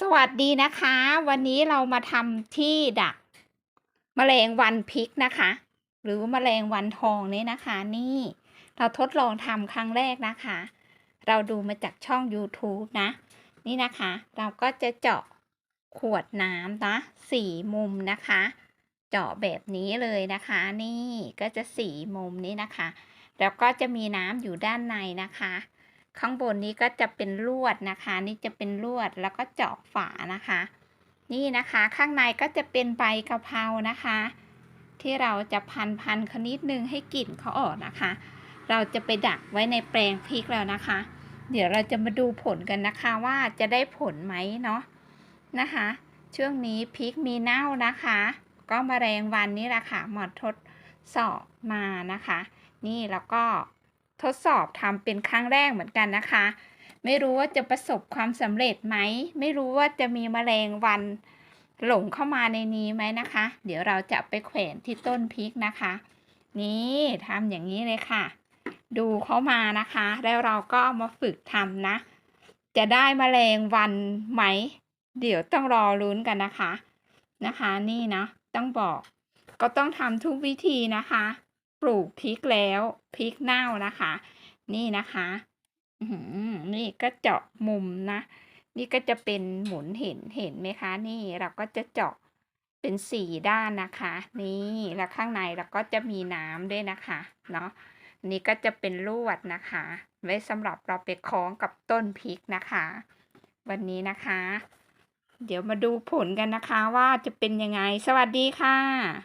สวัสดีนะคะ วันนี้เรามาทำที่ดักแมลงวันพริกนะคะ หรือแมลงวันทองนี่นะคะ นี่เราทดลองทำครั้งแรกนะคะ เราดูมาจากช่อง YouTube นะ นี่นะคะ เราก็จะเจาะขวดน้ำนะสี่มุมนะคะ เจาะแบบนี้เลยนะคะ นี่ก็จะสี่มุมนี้นะคะ แล้วก็จะมีน้ำอยู่ด้านในนะคะ ข้างบนนี้ก็จะเป็นลวดนะคะ นี่จะเป็นลวดแล้วก็เจาะฝานะคะ นี่นะคะข้างในก็จะเป็นใบกะเพรานะคะ ที่เราจะพันพันๆเขานิดนึงให้กลิ่นเขาออกนะคะ เราจะไปดักไว้ในแปลงพริกแล้วนะคะ เดี๋ยวเราจะมาดูผลกันนะคะว่าจะได้ผลไหมเนาะนะคะ ช่วงนี้พริกมีเน่านะคะ ก็มาแมลงวันนี่แหละค่ะหมอทดสอบมานะคะ นี่แล้วก็ ทดสอบทำเป็นครั้งแรกเหมือนกันนะคะ ไม่รู้ว่าจะประสบความสำเร็จไหม ไม่รู้ว่าจะมีแมลงวันหลงเข้ามาในนี้ไหมนะคะ เดี๋ยวเราจะไปแขวนที่ต้นพริกนะคะ นี่ทำอย่างนี้เลยค่ะ ดูเข้ามานะคะ แล้วเราก็ามาฝึกทำนะ จะได้แมลงวันไหม เดี๋ยวต้องรอลุ้นกันนะคะ นะคะ นี่นะต้องบอก ก็ต้องทำทุกวิธีนะคะ ปลูกพริกแล้วพริกเน่านะคะ นี่นะคะนี่ก็เจาะมุมนะ นี่ก็จะเป็นหมุนเห็นเห็นไหมคะ นี่เราก็จะเจาะเป็นสี่ด้านนะคะ นี่แล้วข้างในเราก็จะมีน้ำด้วยนะคะเนาะนนี่ก็จะเป็นลวดนะคะ ไว้สำหรับเราไปคล้องกับต้นพริกนะคะ วันนี้นะคะ เดี๋ยวมาดูผลกันนะคะว่าจะเป็นยังไงสวัสดีค่ะ